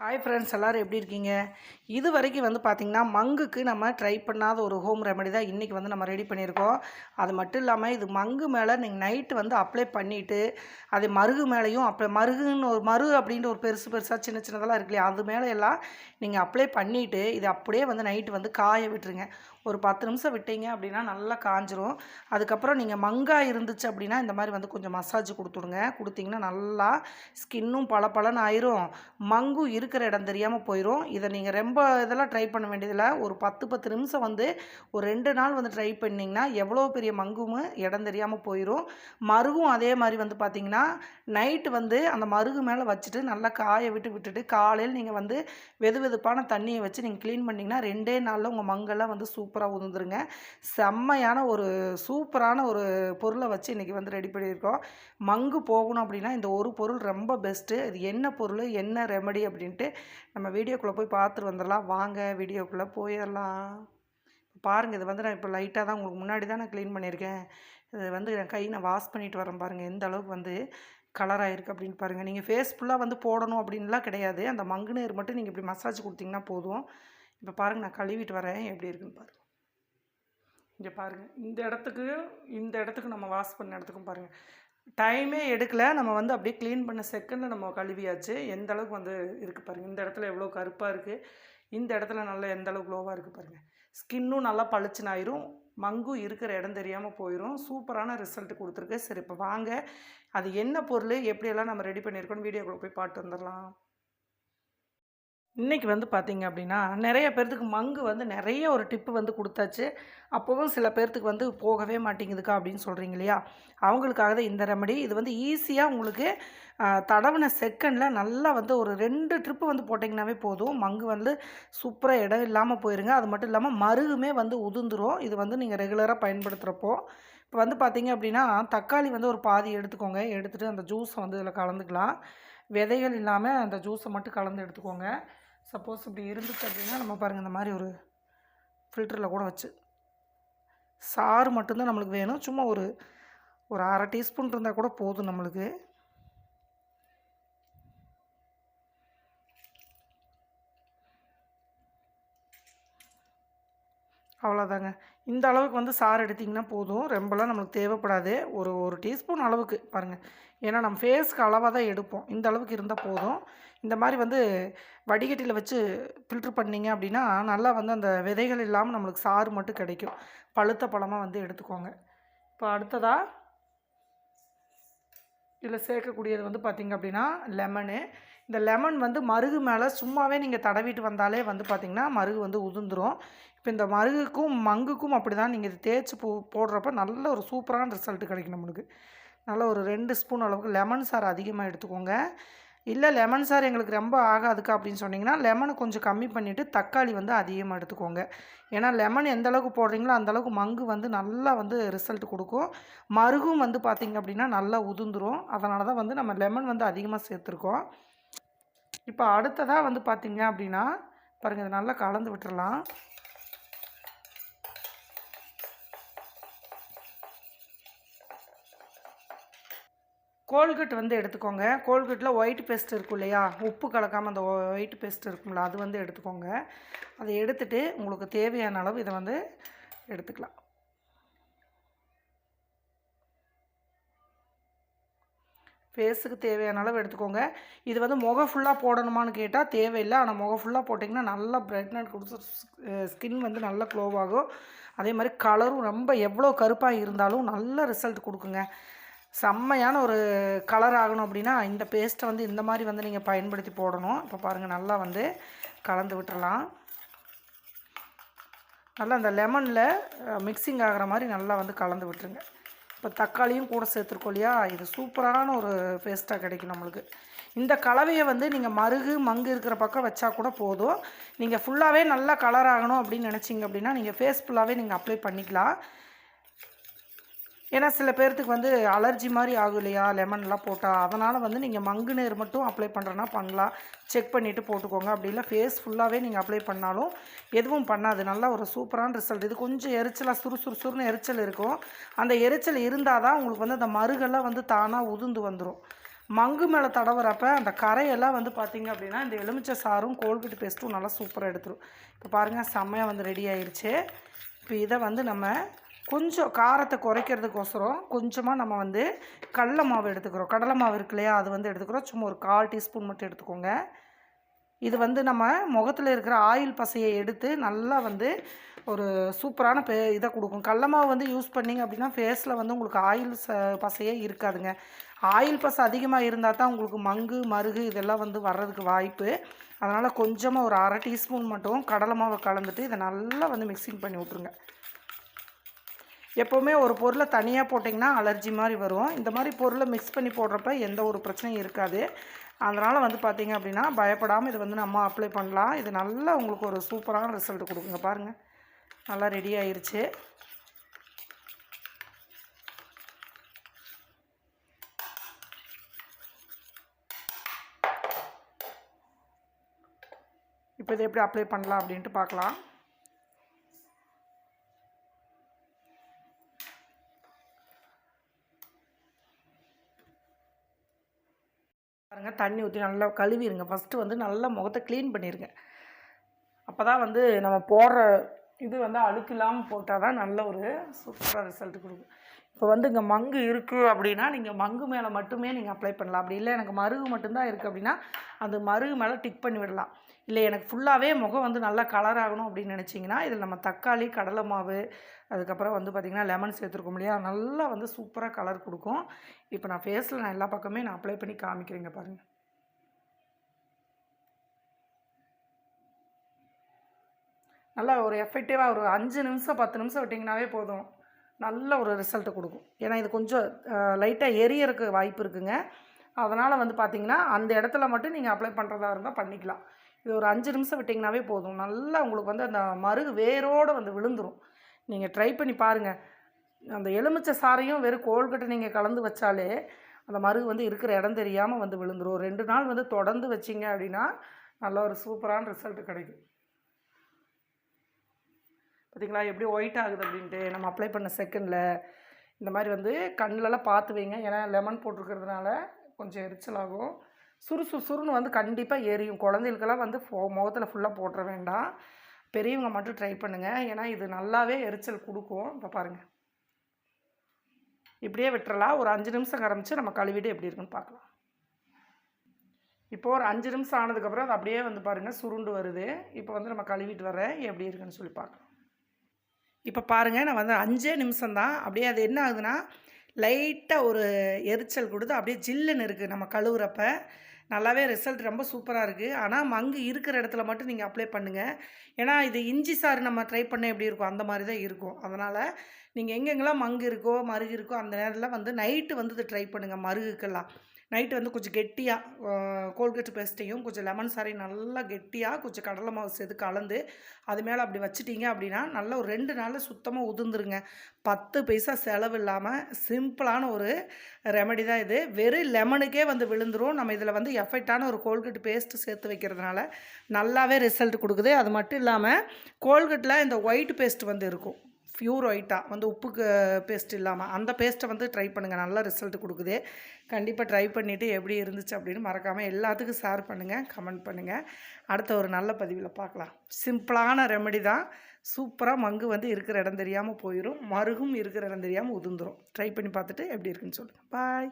Hi friends எல்லோரும் எப்படி இருக்கீங்க? இது வரைக்கும் வந்து பார்த்திங்கன்னா மங்குக்கு நம்ம ட்ரை பண்ணாத ஒரு ஹோம் ரெமெடி தான் இன்றைக்கி வந்து நம்ம ரெடி பண்ணியிருக்கோம். அது மட்டும் இல்லாமல் இது மங்கு மேலே நீங்கள் நைட்டு வந்து அப்ளை பண்ணிவிட்டு அது மருகு மேலேயும் அப்ளை மருகுன்னு ஒரு மரு அப்படின்ற ஒரு பெருசு பெருசாக சின்ன சின்னதெல்லாம் இருக்கு இல்லையா? அது மேலே எல்லாம் நீங்கள் அப்ளை பண்ணிவிட்டு இது அப்படியே வந்து நைட்டு வந்து காய விட்டுருங்க. ஒரு பத்து நிமிஷம் விட்டீங்க அப்படின்னா நல்லா காஞ்சிரும். அதுக்கப்புறம் நீங்கள் மங்காக இருந்துச்சு அப்படின்னா இந்த மாதிரி வந்து கொஞ்சம் மசாஜ் கொடுத்துடுங்க. கொடுத்தீங்கன்னா நல்லா ஸ்கின்னும் பளபளன்னு ஆயிரும். மங்கும் இருக்கிற இடம் தெரியாமல் போயிடும் இதை நீங்கள் ரொம்ப இதெல்லாம் ட்ரை பண்ண வேண்டியதில்லை. ஒரு பத்து பத்து நிமிஷம் வந்து ஒரு ரெண்டு நாள் வந்து ட்ரை பண்ணிங்கன்னா எவ்வளோ பெரிய மங்கும் இடம் தெரியாமல் போயிடும் மருகும் அதே மாதிரி வந்து பார்த்திங்கன்னா நைட்டு வந்து அந்த மருகு மேலே வச்சுட்டு நல்லா காய விட்டு விட்டுட்டு காலையில் நீங்கள் வந்து வெது வெதுப்பான தண்ணியை வச்சு நீங்கள் க்ளீன் பண்ணிங்கன்னா ரெண்டே நாளில் உங்கள் மங்கெல்லாம் வந்து சூப்பராக உதிர்ந்துருங்க. செம்மையான ஒரு சூப்பரான ஒரு பொருளை வச்சு இன்றைக்கி வந்து ரெடி பண்ணியிருக்கோம். மங்கு போகணும் அப்படின்னா இந்த ஒரு பொருள் ரொம்ப பெஸ்ட்டு இது என்ன பொருள் என்ன ரெமடி அப்படின்ட்டு நம்ம வீடியோக்குள்ளே போய் பார்த்துட்டு வந்துடலாம். வாங்க வீடியோக்குள்ளே போயிடலாம். பாருங்கள் இது வந்து நான் இப்போ லைட்டாக தான் உங்களுக்கு முன்னாடி தான் நான் க்ளீன் பண்ணியிருக்கேன். இது வந்து என் கை நான் வாஷ் பண்ணிட்டு வரேன் பாருங்கள் எந்த அளவுக்கு வந்து கலர் ஆகிருக்கு அப்படின்னு பாருங்கள் நீங்கள் ஃபேஸ் ஃபுல்லாக வந்து போடணும் அப்படின்லாம் கிடையாது. அந்த மங்கு நீர் மட்டும் நீங்கள் இப்படி மசாஜ் கொடுத்தீங்கன்னா போதும். இப்போ பாருங்கள் நான் கழுவிட்டு வரேன். எப்படி இருக்குன்னு பாருங்கள் இங்கே பாருங்கள் இந்த இடத்துக்கு இந்த இடத்துக்கு நம்ம வாஷ் பண்ண இடத்துக்கும் பாருங்கள் டைமே எடுக்கல. நம்ம வந்து அப்படியே க்ளீன் பண்ண செகண்டில் நம்ம கழுவியாச்சு. எந்த அளவுக்கு வந்து இருக்குது பாருங்கள் இந்த இடத்துல எவ்வளோ கருப்பாக இருக்குது இந்த இடத்துல நல்லா எந்த அளவுக்கு க்ளோவாக இருக்குது பாருங்கள் ஸ்கின்னும் நல்லா பளிச்சுன்னு ஆயிரும். மங்கும் இருக்கிற இடம் தெரியாமல் போயிடும் சூப்பரான ரிசல்ட் கொடுத்துருக்கு. சரி இப்போ வாங்க. அது என்ன பொருள்? எப்படியெல்லாம் நம்ம ரெடி பண்ணியிருக்கோன்னு வீடியோக்குள்ளே போய் பாட்டு வந்துடலாம். இன்றைக்கி வந்து பார்த்திங்க அப்படின்னா நிறைய பேர்த்துக்கு மங்கு வந்து நிறைய ஒரு டிப்பு வந்து கொடுத்தாச்சு. அப்போவும் சில பேர்த்துக்கு வந்து போகவே மாட்டேங்குதுக்கா அப்படின்னு சொல்கிறீங்க இல்லையா? அவங்களுக்காக தான் இந்த ரெமடி இது வந்து ஈஸியாக உங்களுக்கு தடவின செகண்டில் நல்லா வந்து ஒரு ரெண்டு ட்ரிப்பு வந்து போட்டிங்கனாவே போதும். மங்கு வந்து சூப்பராக இடம் இல்லாமல் போயிருங்க. அது மட்டும் இல்லாமல் மருகுமே வந்து உதிர்ந்துரும். இது வந்து நீங்கள் ரெகுலராக பயன்படுத்துகிறப்போ இப்போ வந்து பார்த்திங்க அப்படின்னா தக்காளி வந்து ஒரு பாதி எடுத்துக்கோங்க. எடுத்துகிட்டு அந்த ஜூஸை வந்து இதில் கலந்துக்கலாம். விதைகள் இல்லாமல் அந்த ஜூஸை மட்டும் கலந்து எடுத்துக்கோங்க. சப்போஸ் இப்படி இருந்துச்சு அப்படின்னா நம்ம பாருங்கள் இந்த மாதிரி ஒரு ஃபில்டரில் கூட வச்சு. சாறு மட்டும்தான் நம்மளுக்கு வேணும். சும்மா ஒரு ஒரு அரை டீஸ்பூன் இருந்தால் கூட போதும் நம்மளுக்கு. அவ்வளோதாங்க இந்த அளவுக்கு வந்து சாறு எடுத்திங்கன்னா போதும். ரொம்பலாம் நம்மளுக்கு தேவைப்படாது. ஒரு ஒரு டீஸ்பூன் அளவுக்கு பாருங்கள் ஏன்னா நம்ம ஃபேஸ்க்கு அளவாக தான் எடுப்போம். இந்த அளவுக்கு இருந்தால் போதும். இந்த மாதிரி வந்து வடிகட்டியில் வச்சு ஃபில்ட்ரு பண்ணிங்க அப்படின்னா நல்லா வந்து அந்த விதைகள் இல்லாமல் நம்மளுக்கு சாறு மட்டும் கிடைக்கும். பழுத்த பழமாக வந்து எடுத்துக்கோங்க. இப்போ அடுத்ததாக இதில் சேர்க்கக்கூடியது வந்து பார்த்திங்க அப்படின்னா லெமனு. இந்த லெமன் வந்து மருகு மேலே சும்மாவே நீங்கள் தடவிட்டு வந்தாலே வந்து பார்த்திங்கன்னா மருகு வந்து உதிர்ந்துடும் இப்போ இந்த மருகுக்கும் மங்குக்கும் அப்படி தான் நீங்கள் இது தேய்ச்சி போ போடுறப்ப நல்ல ஒரு சூப்பரான ரிசல்ட் கிடைக்கும் நம்மளுக்கு. நல்ல ஒரு ரெண்டு ஸ்பூன் அளவுக்கு லெமன் சாறு அதிகமாக எடுத்துக்கோங்க. இல்லை லெமன் சார் எங்களுக்கு ரொம்ப ஆகாதுக்கா அப்படின்னு சொன்னிங்கன்னா லெமனை கொஞ்சம் கம்மி பண்ணிவிட்டு தக்காளி வந்து அதிகமாக எடுத்துக்கோங்க. ஏன்னா லெமன் எந்த அளவுக்கு போடுறீங்களோ அந்தளவுக்கு மங்கு வந்து நல்லா வந்து ரிசல்ட் கொடுக்கும். மருகும் வந்து பார்த்திங்க அப்படின்னா நல்லா உதுந்துரும் அதனால தான் வந்து நம்ம லெமன் வந்து அதிகமாக சேர்த்துருக்கோம். இப்போ அடுத்ததாக வந்து பார்த்திங்க அப்படின்னா பாருங்கள் இது நல்லா கலந்து விட்டுறலாம். கோல்கட் வந்து எடுத்துக்கோங்க. கோல்கட்டில் ஒயிட் பேஸ்ட் இருக்கும் இல்லையா? உப்பு கலக்காமல் அந்த ஒயிட் பேஸ்ட் இருக்கும்ல அது வந்து எடுத்துக்கோங்க. அதை எடுத்துகிட்டு உங்களுக்கு தேவையான அளவு இதை வந்து எடுத்துக்கலாம். ஃபேஸுக்கு தேவையான அளவு எடுத்துக்கோங்க. இது வந்து முகம் ஃபுல்லாக போடணுமான்னு கேட்டால் தேவையில்லை. ஆனால் முகம் ஃபுல்லாக போட்டிங்கன்னா நல்லா பிரைட்னட் கொடுத்து ஸ்கின் வந்து நல்லா க்ளோவாகும் அதே மாதிரி கலரும் ரொம்ப எவ்வளோ கருப்பாக இருந்தாலும் நல்ல ரிசல்ட் கொடுக்குங்க. செம்மையான ஒரு கலர் ஆகணும் அப்படின்னா இந்த பேஸ்ட்டை வந்து இந்த மாதிரி வந்து நீங்கள் பயன்படுத்தி போடணும். இப்போ பாருங்கள் நல்லா வந்து கலந்து விட்டுறலாம். நல்லா அந்த லெமனில் மிக்சிங் ஆகிற மாதிரி நல்லா வந்து கலந்து விட்டுருங்க. இப்போ தக்காளியும் கூட சேர்த்துருக்கோம் இல்லையா? இது சூப்பரான ஒரு பேஸ்ட்டாக கிடைக்கும் நம்மளுக்கு. இந்த கலவையை வந்து நீங்கள் மருகு மங்கு இருக்கிற பக்கம் வச்சா கூட போதும். நீங்கள் ஃபுல்லாகவே நல்லா கலர் ஆகணும் அப்படின்னு நினச்சிங்க அப்படின்னா நீங்கள் ஃபேஸ் ஃபுல்லாகவே நீங்கள் அப்ளை பண்ணிக்கலாம். ஏன்னா சில பேர்த்துக்கு வந்து அலர்ஜி மாதிரி ஆகும் இல்லையா? லெமன்லாம் போட்டால் அதனால் வந்து நீங்கள் மங்கு நேர் மட்டும் அப்ளை பண்ணுறேன்னா பண்ணலாம். செக் பண்ணிவிட்டு போட்டுக்கோங்க. அப்படி இல்லை ஃபேஸ் ஃபுல்லாகவே நீங்கள் அப்ளை பண்ணாலும் எதுவும் பண்ணாது. நல்லா ஒரு சூப்பரான ரிசல்ட் இது கொஞ்சம் எரிச்சலாக சுறுசுறுசுறுன்னு எரிச்சல் இருக்கும். அந்த எரிச்சல் இருந்தால் தான் உங்களுக்கு வந்து அந்த மருகெல்லாம் வந்து தானாக உதிர்ந்து வந்துடும் மங்கு மேலே தடவுறப்ப அந்த கரையெல்லாம் வந்து பார்த்திங்க அப்படின்னா இந்த எலுமிச்சை சாரும் கோல்கட்டு பேஸ்ட்டும் நல்லா சூப்பராக எடுத்துரும். இப்போ பாருங்கள் செம்மையாக வந்து ரெடி ஆயிடுச்சு இப்போ இதை வந்து நம்ம கொஞ்சம் காரத்தை குறைக்கிறதுக்கோசரம் கொஞ்சமாக நம்ம வந்து கடல மாவு எடுத்துக்கிறோம். கடலை மாவு இருக்கு இல்லையா? அது வந்து எடுத்துக்கிறோம். சும்மா ஒரு கால் டீஸ்பூன் மட்டும் எடுத்துக்கோங்க. இது வந்து நம்ம முகத்தில் இருக்கிற ஆயில் பசையை எடுத்து நல்லா வந்து ஒரு சூப்பரான பே இதை கொடுக்கும். கடல மாவு வந்து யூஸ் பண்ணிங்க அப்படின்னா ஃபேஸில் வந்து உங்களுக்கு ஆயில் ச பசையே இருக்காதுங்க. ஆயில் பசை அதிகமாக இருந்தால் தான் உங்களுக்கு மங்கு மருகு இதெல்லாம் வந்து வர்றதுக்கு வாய்ப்பு. அதனால் கொஞ்சமாக ஒரு அரை டீஸ்பூன் மட்டும் கடலை மாவை கலந்துட்டு இதை நல்லா வந்து மிக்சிங் பண்ணி விட்ருங்க எப்போவுமே ஒரு பொருளை தனியாக போட்டிங்கன்னா அலர்ஜி மாதிரி வரும். இந்த மாதிரி பொருளை மிக்ஸ் பண்ணி போடுறப்ப எந்த ஒரு பிரச்சனையும் இருக்காது. அதனால் வந்து பார்த்திங்க அப்படின்னா பயப்படாமல் இது வந்து நம்ம அப்ளை பண்ணலாம். இது நல்லா உங்களுக்கு ஒரு சூப்பரான ரிசல்ட் கொடுக்குங்க. பாருங்கள் நல்லா ரெடி ஆயிடுச்சு இப்போ இதை எப்படி அப்ளை பண்ணலாம் அப்படின்ட்டு பார்க்கலாம் பாருங்க தண்ணி ஊற்றி நல்லா கழுவிடுங்க ஃபஸ்ட்டு வந்து நல்லா முகத்தை க்ளீன் பண்ணிடுங்க அப்போ தான் வந்து நம்ம போடுற இது வந்து அழுக்கு இல்லாமல் போட்டால் தான் நல்ல ஒரு சூப்பராக ரிசல்ட் கொடுக்கும். இப்போ வந்து இங்கே மங்கு இருக்குது அப்படின்னா நீங்கள் மங்கு மேலே மட்டுமே நீங்கள் அப்ளை பண்ணலாம். அப்படி இல்லை எனக்கு மருகு மட்டும்தான் இருக்குது அப்படின்னா அந்த மருகு மேலே டிக் பண்ணி விடலாம். இல்லை எனக்கு ஃபுல்லாகவே முகம் வந்து நல்லா கலர் ஆகணும் அப்படின்னு நினச்சிங்கன்னா இதில் நம்ம தக்காளி கடலை மாவு அதுக்கப்புறம் வந்து பார்த்திங்கன்னா லெமன் சேர்த்துருக்கோம் இல்லையா? நல்லா வந்து சூப்பராக கலர் கொடுக்கும். இப்போ நான் ஃபேஸில் நான் எல்லா பக்கமே நான் அப்ளை பண்ணி காமிக்கிறேங்க பாருங்கள் நல்லா ஒரு எஃபெக்டிவாக ஒரு அஞ்சு நிமிஷம் பத்து நிமிஷம் விட்டிங்கனாவே போதும். நல்ல ஒரு ரிசல்ட்டு கொடுக்கும். ஏன்னா இது கொஞ்சம் லைட்டாக எரியறதுக்கு வாய்ப்பு இருக்குங்க. அதனால் வந்து பார்த்திங்கன்னா அந்த இடத்துல மட்டும் நீங்கள் அப்ளை பண்ணுறதா இருந்தால் பண்ணிக்கலாம். இது ஒரு அஞ்சு நிமிஷம் விட்டிங்கனாவே போதும். நல்லா உங்களுக்கு வந்து அந்த மருகு வேரோடு வந்து விழுந்துடும் நீங்கள் ட்ரை பண்ணி பாருங்கள் அந்த எலுமிச்சை சாரையும் வெறும் கோல்கட்டை நீங்கள் கலந்து வச்சாலே அந்த மருகு வந்து இருக்கிற இடம் தெரியாமல் வந்து விழுந்துடும் ரெண்டு நாள் வந்து தொடர்ந்து வச்சிங்க அப்படின்னா நல்ல ஒரு சூப்பரான ரிசல்ட் கிடைக்கும். பார்த்தீங்களா? எப்படி ஒயிட் ஆகுது அப்படின்ட்டு நம்ம அப்ளை பண்ண செகண்டில் இந்த மாதிரி வந்து கண்ணிலலாம் பார்த்து வைங்க. ஏன்னா லெமன் போட்டிருக்கிறதுனால கொஞ்சம் எரிச்சலாகும் சுறு சுறு வந்து கண்டிப்பாக எரியும். குழந்தைகளுக்கெல்லாம் வந்து ஃபோ முகத்தில் ஃபுல்லாக போட்டுற வேண்டாம். பெரியவங்க மட்டும் ட்ரை பண்ணுங்கள் ஏன்னா இது நல்லாவே எரிச்சல் கொடுக்கும். இப்போ பாருங்கள் இப்படியே விட்டுறலாம். ஒரு அஞ்சு நிமிஷம் ஆரம்பித்து நம்ம கழுவிட்டு எப்படி இருக்குன்னு பார்க்கலாம். இப்போ ஒரு அஞ்சு நிமிஷம் ஆனதுக்கப்புறம் அது அப்படியே வந்து பாருங்கள் சுருண்டு வருது. இப்போ வந்து நம்ம கழுவிட்டு வரேன் எப்படி இருக்குன்னு சொல்லி பார்க்கலாம். இப்போ பாருங்கள் நான் வந்து அஞ்சே நிமிஷம்தான். அப்படியே அது என்ன ஆகுதுன்னா லைட்டாக ஒரு எரிச்சல் கொடுத்து அப்படியே ஜில்லுன்னு இருக்குது நம்ம கழுவுறப்ப. நல்லாவே ரிசல்ட் ரொம்ப சூப்பராக இருக்குது ஆனால் மங்கு இருக்கிற இடத்துல மட்டும் நீங்கள் அப்ளை பண்ணுங்கள் ஏன்னா இது இஞ்சி சாறு நம்ம ட்ரை பண்ண எப்படி இருக்கும்? அந்த மாதிரி தான் இருக்கும். அதனால் நீங்கள் எங்கெங்கெல்லாம் மங்கு இருக்கோ மருகு இருக்கோ அந்த நேரத்தில் வந்து நைட்டு வந்து இது ட்ரை பண்ணுங்கள் மருகுக்கெல்லாம். நைட்டு வந்து கொஞ்சம் கெட்டியாக கோல்கேட் பேஸ்ட்டையும் கொஞ்சம் லெமன் சாரையும் நல்லா கெட்டியாக கொஞ்சம் கடலை மாவு சேர்த்து கலந்து அது மேலே அப்படி வச்சிட்டிங்க அப்படின்னா நல்ல ஒரு ரெண்டு நாளில் சுத்தமாக உதிர்ந்துருங்க. பத்து பைசா செலவு இல்லாமல் சிம்பிளான ஒரு ரெமடி தான் இது. வெறும் லெமனுக்கே வந்து விழுந்துரும். நம்ம இதில் வந்து எஃபெக்டான ஒரு கோல்கேட் பேஸ்ட்டு சேர்த்து வைக்கிறதுனால நல்லாவே ரிசல்ட் கொடுக்குது. அது மட்டும் இல்லாமல் கோல்கேட்டில் இந்த ஒயிட் பேஸ்ட் வந்து இருக்கும். ப்யூர் ஒயிட்டாக வந்து உப்புக்கு பேஸ்ட் இல்லாமல் அந்த பேஸ்ட்டை வந்து ட்ரை பண்ணுங்கள் நல்ல ரிசல்ட் கொடுக்குது. கண்டிப்பாக ட்ரை பண்ணிவிட்டு எப்படி இருந்துச்சு அப்படின்னு மறக்காமல் எல்லாத்துக்கும் ஷேர் பண்ணுங்கள் கமெண்ட் பண்ணுங்கள் அடுத்த ஒரு நல்ல பதிவில் பார்க்கலாம். சிம்பிளான ரெமெடி தான். சூப்பராக மங்கு வந்து இருக்கிற இடம் தெரியாமல் போயிடும் மருகும் இருக்கிற இடம் தெரியாமல் உதிர்ந்துடும் ட்ரை பண்ணி பார்த்துட்டு எப்படி இருக்குன்னு சொல்லுங்கள் பாய்